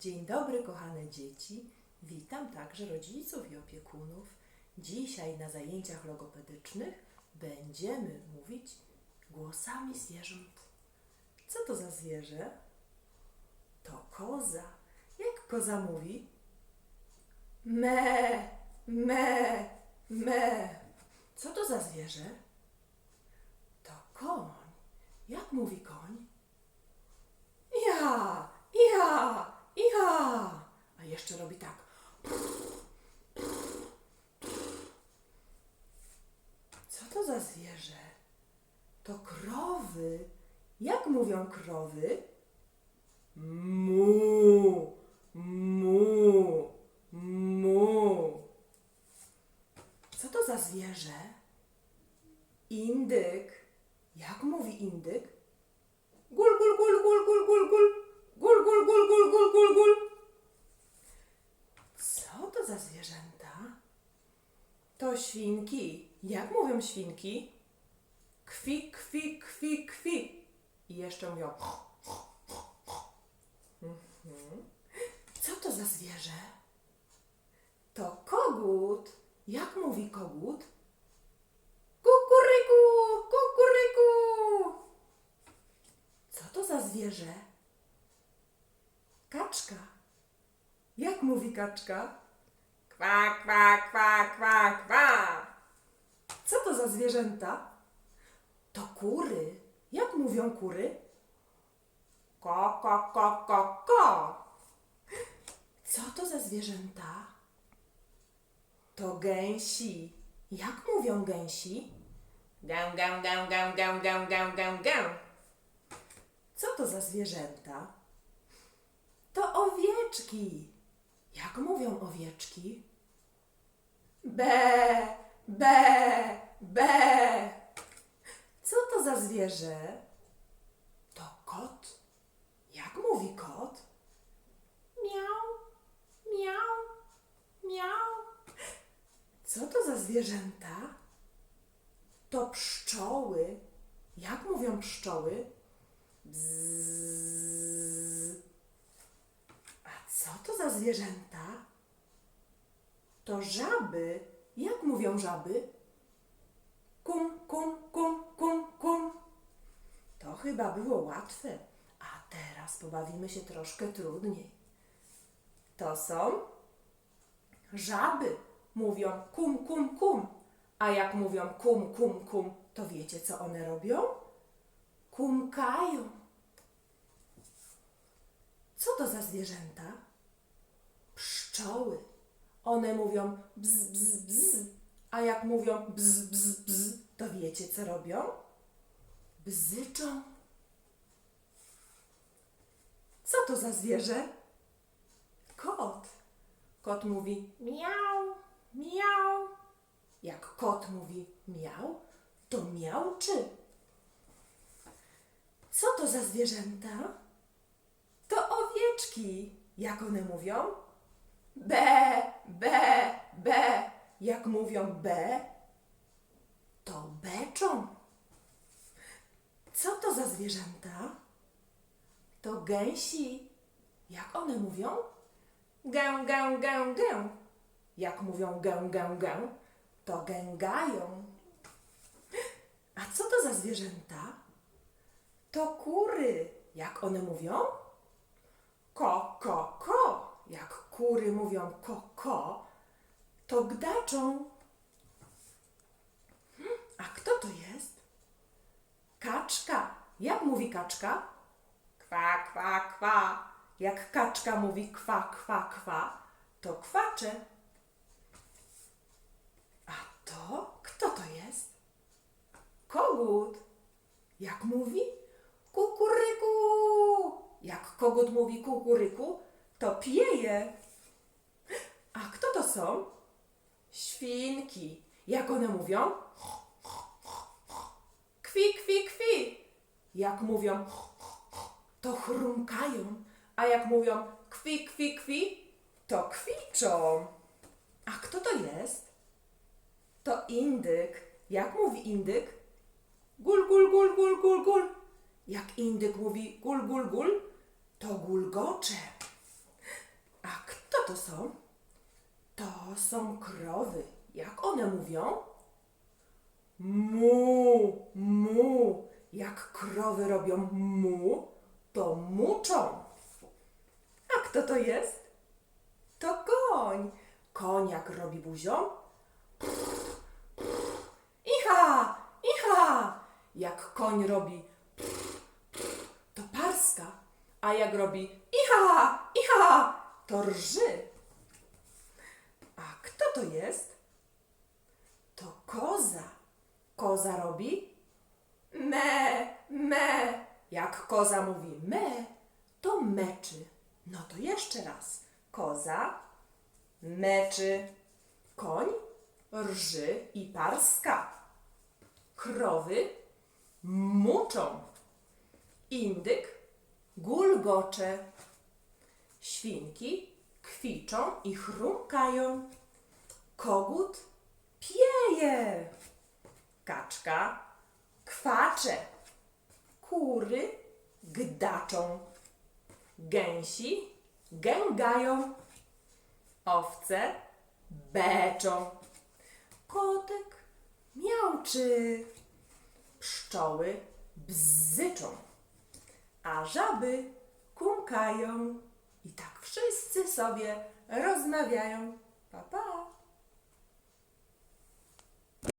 Dzień dobry, kochane dzieci. Witam także rodziców i opiekunów. Dzisiaj na zajęciach logopedycznych będziemy mówić głosami zwierząt. Co to za zwierzę? To koza. Jak koza mówi? Me, me, me. Co to za zwierzę? To koń. Jak mówi koń? Ja, ja, ja. A jeszcze robi tak. Co to za zwierzę? To krowy. Jak mówią krowy? Mu, mu, mu. Co to za zwierzę? Indyk. Jak mówi indyk? Gul, gul, gul, gul, gul, gul, gul. Gul, gul, gul, gul, gul, gul, gul. Co to za zwierzęta? To świnki. Jak mówią świnki? Kwi, kwi, kwi, kwi. I jeszcze mówią. Mhm. Co to za zwierzę? To kogut. Jak mówi kogut? Kukuryku, kukuryku. Co to za zwierzę? Kaczka. Jak mówi kaczka? Kwa, kwa, kwa, kwa, kwa. Co to za zwierzęta? To kury. Jak mówią kury? Ko, ko, ko, ko, ko. Co to za zwierzęta? To gęsi. Jak mówią gęsi? Gę, gę, gę, gę, gę, gę, gę, gę, gę. Co to za zwierzęta? To owieczki. Jak mówią owieczki? Be, be, be. Co to za zwierzę? To kot. Jak mówi kot? Miau, miau, miau. Co to za zwierzęta? To pszczoły. Jak mówią pszczoły? Bzzz. A co to za zwierzęta? To żaby. Jak mówią żaby? Kum, kum, kum, chyba było łatwe. A teraz pobawimy się troszkę trudniej. To są żaby. Mówią kum, kum, kum. A jak mówią kum, kum, kum, to wiecie, co one robią? Kumkają. Co to za zwierzęta? Pszczoły. One mówią bz, bz, bz. A jak mówią bz, bz, bz, to wiecie, co robią? Bzyczą. Co to za zwierzę? Kot. Kot mówi miau, miau. Jak kot mówi miau, to miauczy. Co to za zwierzęta? To owieczki. Jak one mówią? Be, be, be. Jak mówią be, to beczą. Co to za zwierzęta? To gęsi. Jak one mówią? Gę, gę, gę, gę. Jak mówią gę, gę, gę, to gęgają. A co to za zwierzęta? To kury. Jak one mówią? Ko, ko, ko. Jak kury mówią ko, ko, to gdaczą. Hmm, A kto to jest? Kaczka. Jak mówi kaczka? Kwa, kwa, kwa. Jak kaczka mówi kwa, kwa, kwa, to kwacze. A to kto to jest? Kogut. Jak mówi? Kukuryku. Jak kogut mówi kukuryku, to pieje. A kto to są? Świnki. Jak one mówią? Kwi, kwi, kwi. Jak mówią, to chrumkają. A jak mówią kwi, kwi, kwi, to kwiczą. A kto to jest? To indyk. Jak mówi indyk? Gul, gul, gul, gul, gul, gul. Jak indyk mówi gul, gul, gul, to gulgocze. to są? To są krowy. Jak one mówią? Mu, mu. Jak krowy robią mu, to muczą. A kto to jest? To koń. Jak robi buzią? Icha, icha. Jak koń robi to parska, a jak robi icha, icha, to rży. A kto to jest? To koza. Koza robi me, me. Jak koza mówi me, to meczy. No to jeszcze raz. Koza meczy. Koń rży i parska. Krowy muczą. Indyk gulgocze. Świnki kwiczą i chrumkają. Kogut pieje. Kaczka kwacze. Kury gdaczą. Gęsi gęgają. Owce beczą. Kotek miauczy. Pszczoły bzyczą. A żaby kumkają. I tak wszyscy sobie rozmawiają. Pa, pa.